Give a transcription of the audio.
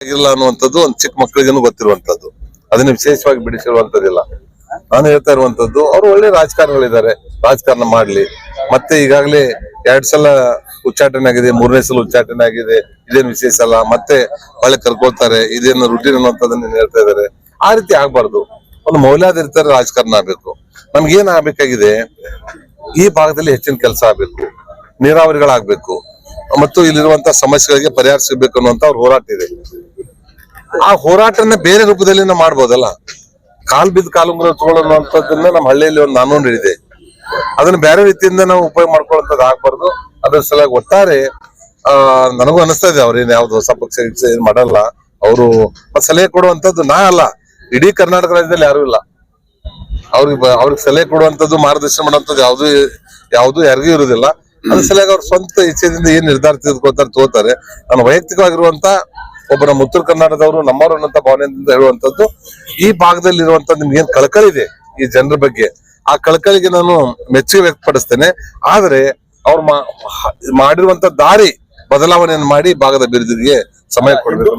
ಆಗಿಲ್ಲ ಅನ್ನುವಂಥದ್ದು ಒಂದು ಚಿಕ್ಕ ಮಕ್ಕಳಿಗೂ ಗೊತ್ತಿರುವಂತದ್ದು ಅದನ್ನ ವಿಶೇಷವಾಗಿ ಬಿಡಿಸಿರುವಂತದ್ದಿಲ್ಲ ನಾನು ಹೇಳ್ತಾ ಇರುವಂತದ್ದು ಅವರು ಒಳ್ಳೆ ರಾಜಕಾರಣಿಗಳಿದ್ದಾರೆ. ರಾಜಕಾರಣ ಮಾಡ್ಲಿ. ಮತ್ತೆ ಈಗಾಗಲೇ ಎರಡ್ ಸಲ ಉಚ್ಚಾಟನೆ ಆಗಿದೆ, ಮೂರನೇ ಸಲ ಉಚ್ಚಾಟನೆ ಆಗಿದೆ. ಇದೇನು ವಿಶೇಷ ಅಲ್ಲ? ಮತ್ತೆ ಒಳ್ಳೆ ಕರ್ಕೊಳ್ತಾರೆ. ಇದೇನು ರುಟೀನ್ ಅನ್ನುವಂಥದ್ದನ್ನ ಹೇಳ್ತಾ ಇದಾರೆ ಆ ರೀತಿ ಆಗ್ಬಾರ್ದು. ಒಂದು ಮೌಲ್ಯಾಧಾರಿತ ರಾಜಕಾರಣ ಆಗ್ಬೇಕು. ನಮ್ಗೇನ್ ಆಗ್ಬೇಕಾಗಿದೆ? ಈ ಭಾಗದಲ್ಲಿ ಹೆಚ್ಚಿನ ಕೆಲಸ ಆಗ್ಬೇಕು. ನೀರಾವರಿಗಳಾಗ್ಬೇಕು. ಮತ್ತು ಇಲ್ಲಿರುವಂತ ಸಮಸ್ಯೆಗಳಿಗೆ ಪರಿಹಾರ ಸಿಗ್ಬೇಕು ಅನ್ನುವಂತ ಅವ್ರ ಹೋರಾಟ ಇದೆ. ಆ ಹೋರಾಟನ ಬೇರೆ ರೂಪದಲ್ಲಿ ನಾವು ಮಾಡ್ಬೋದಲ್ಲ? ಕಾಲ್ ಬಿದ್ದ ಕಾಲುಂಗ್ರ ತಗೊಳ್ಳುವಂತದನ್ನ ನಮ್ಮ ಹಳ್ಳಿಯಲ್ಲಿ ಒಂದು ನಾನು ಇದೆ ಅದನ್ನ ಬೇರೆ ರೀತಿಯಿಂದ ನಾವು ಉಪಯೋಗ ಮಾಡ್ಕೊಳ್ಳೋದ್ ಆಗ್ಬಾರ್ದು. ಅದ್ರ ಸಲುವಾಗಿ ಒಟ್ಟಾರೆ, ಆ, ನನಗೂ ಅನಿಸ್ತಾ ಇದೆ ಅವ್ರೇನ್ ಯಾವ್ದು ಹೊಸ ಪಕ್ಷ ಏನ್ ಮಾಡಲ್ಲ. ಅವರು ಸಲಹೆ ಕೊಡುವಂತದ್ದು ನಾ ಅಲ್ಲ. ಇಡೀ ಕರ್ನಾಟಕ ರಾಜ್ಯದಲ್ಲಿ ಯಾರು ಇಲ್ಲ. ಅವ್ರಿಗೆ ಅವ್ರಿಗೆ ಸಲಹೆ ಕೊಡುವಂತದ್ದು ಮಾರ್ಗದರ್ಶನ ಮಾಡುವಂತದ್ದು ಯಾವ್ದು ಯಾವ್ದು ಯಾರಿಗೂ ಇರುದಿಲ್ಲ ಅದ್ರ ಸಲುವಾಗಿ ಅವ್ರ ಸ್ವಂತ ಇಚ್ಛೆದಿಂದ ಏನ್ ನಿರ್ಧಾರ ತೆಗೆದುಕೊಳ್ತಾರೆ ತಗೋತಾರೆ. ನಾನು ವೈಯಕ್ತಿಕವಾಗಿರುವಂತ ಒಬ್ಬ ನಮ್ಮ ಉತ್ತರ ಕರ್ನಾಟಕದವರು ನಮ್ಮವರು ಅನ್ನೋಂತ ಭಾವನೆಯಿಂದ ಹೇಳುವಂತದ್ದು ಈ ಭಾಗದಲ್ಲಿ ಇರುವಂತ ನಿಮ್ಗೆ ಏನ್ ಕಳಕಳಿ ಇದೆ ಈ ಜನರ ಬಗ್ಗೆ? ಆ ಕಳಕಳಿಗೆ ನಾನು ಮೆಚ್ಚುಗೆ ವ್ಯಕ್ತಪಡಿಸ್ತೇನೆ. ಆದ್ರೆ ಅವ್ರು ಮಾಡಿರುವಂತ ದಾರಿ ಬದಲಾವಣೆಯನ್ನು ಮಾಡಿ ಭಾಗದ ಅಭಿವೃದ್ಧಿಗೆ ಸಮಯ ಕೊಡಬೇಕು